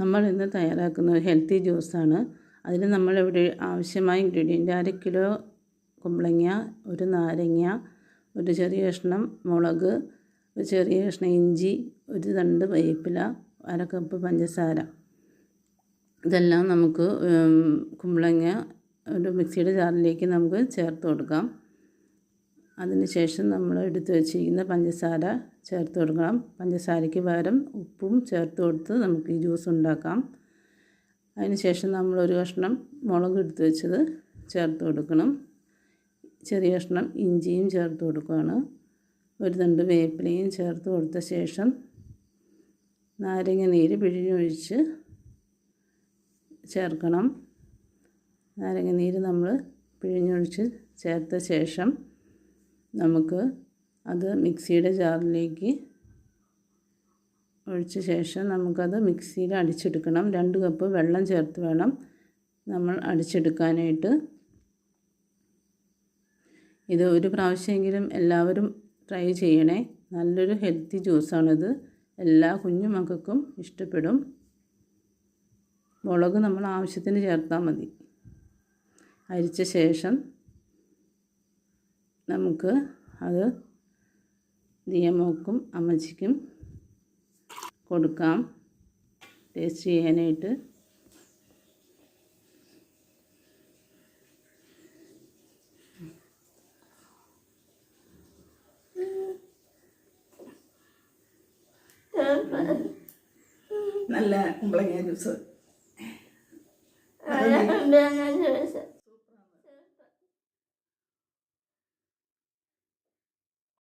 നമ്മൾ ഇന്ന് തയ്യാറാക്കുന്ന ഒരു ഹെൽത്തി ജ്യൂസാണ്. അതിന് നമ്മളിവിടെ ആവശ്യമായ ഇൻഗ്രീഡിയന്റ് അര കിലോ കുമ്പളങ്ങ ഒരു നാരങ്ങ ഒരു ചെറിയ കഷ്ണം മുളക് ഒരു ചെറിയ കഷ്ണം ഇഞ്ചി ഒരു രണ്ട് വേപ്പില അര കപ്പ് പഞ്ചസാര. ഇതെല്ലാം നമുക്ക് കുമ്പളങ്ങ ഒരു മിക്സിയുടെ ജാറിലേക്ക് നമുക്ക് ചേർത്ത് കൊടുക്കാം. അതിന് ശേഷം നമ്മൾ എടുത്ത് വെച്ചിരിക്കുന്ന പഞ്ചസാര ചേർത്ത് കൊടുക്കണം. പഞ്ചസാരയ്ക്ക് പകരം ഉപ്പും ചേർത്ത് കൊടുത്ത് നമുക്ക് ഈ ജ്യൂസ് ഉണ്ടാക്കാം. അതിനുശേഷം നമ്മൾ ഒരു കഷ്ണം മുളക് എടുത്തു വെച്ചത് ചേർത്ത് കൊടുക്കണം. ചെറിയ കഷ്ണം ഇഞ്ചിയും ചേർത്ത് കൊടുക്കുകയാണ്. ഒരു തണ്ട് വേപ്പിലയും ചേർത്ത് കൊടുത്ത ശേഷം നാരങ്ങ നീര് പിഴിഞ്ഞൊഴിച്ച് ചേർക്കണം. നാരങ്ങ നീര് നമ്മൾ പിഴിഞ്ഞൊഴിച്ച് ചേർത്ത ശേഷം നമുക്ക് അത് മിക്സിയുടെ ജാറിലേക്ക് ഒഴിച്ച ശേഷം നമുക്കത് മിക്സിയിൽ അടിച്ചെടുക്കണം. രണ്ട് കപ്പ് വെള്ളം ചേർത്ത് വേണം നമ്മൾ അടിച്ചെടുക്കാനായിട്ട്. ഇത് ഒരു പ്രാവശ്യമെങ്കിലും എല്ലാവരും ട്രൈ ചെയ്യണേ. നല്ലൊരു ഹെൽത്തി ജ്യൂസാണിത്. എല്ലാ കുഞ്ഞു മക്കൾക്കും ഇഷ്ടപ്പെടും. മുളക് നമ്മൾ ആവശ്യത്തിന് ചേർത്താൽ മതി. അരിച്ച ശേഷം നമുക്ക് അത് ദിയമോക്കും അമ്മച്ചിക്കും കൊടുക്കാം. ടേസ്റ്റ് ചെയ്യാനായിട്ട്. നല്ല കുമ്പളങ്ങ ജ്യൂസ്.